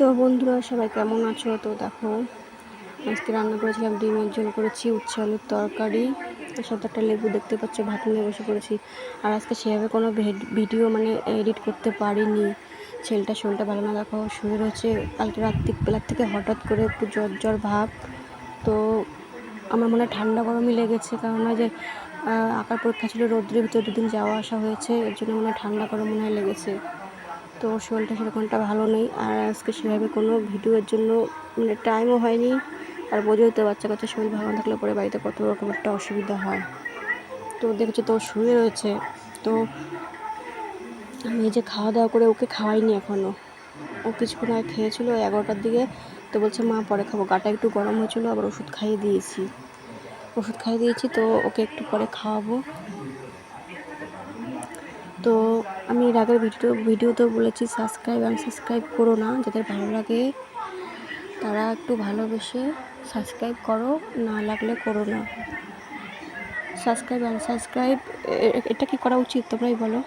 তো বন্ধুরা, সবাই কেমন আছো? তো দেখো, আজকে রান্না করেছিলাম ডিমের ঝোল, করেছি উচ্ছে আলুর তরকারি। তার সাথে একটা লেবু, দেখতে পাচ্ছ, ভাত নিয়ে বসে পড়েছি। আর আজকে সেভাবে কোনো ভিডিও মানে এডিট করতে পারিনি। ছেলেটা শরীরটা ভালো না, দেখো শুয়ে রয়েছে কালকে রাত্রি বেলার থেকে হঠাৎ করে একটু জ্বর জ্বর ভাব। তো আমার মনে হয় ঠান্ডা গরমই লেগেছে, কারণ যে আঁকার পরীক্ষা ছিল রৌদ্রের ভিতরে দুদিন যাওয়া আসা হয়েছে, এর জন্য মনে হয় ঠান্ডা গরম মনে হয় লেগেছে। তো শরীরটা সেরকমটা ভালো নেই। আর আজকে সেভাবে কোনো ভিডিওর জন্য মানে টাইমও হয়নি। আর বোঝোই তো বাচ্চা কাচ্চা শরীর ভালো থাকলে পরে বাড়িতে কত রকম একটা অসুবিধা হয়। তো দেখছ তো, শুয়ে রয়েছে। তো আমি যে খাওয়া দাওয়া করে ওকে খাওয়াইনি এখনও ও কিছুক্ষণ আগে খেয়েছিল এগারোটার দিকে। তো বলছে, মা, পরে খাব। গাটা একটু গরম হয়েছিল, আবার ওষুধ খাইয়ে দিয়েছি। ওষুধ খাইয়ে দিয়েছি, তো ওকে একটু পরে খাওয়াবো। তো আমি এর আগের ভিডিও ভিডিওতেও বলেছি সাবস্ক্রাইব আনসাবস্ক্রাইব করো না। যাদের ভালো লাগে, তারা একটু ভালোবেসে সাবস্ক্রাইব করো, না লাগলে করো না। সাবস্ক্রাইব আনসাবস্ক্রাইব এটা কি করা উচিত তোমরাই বলো?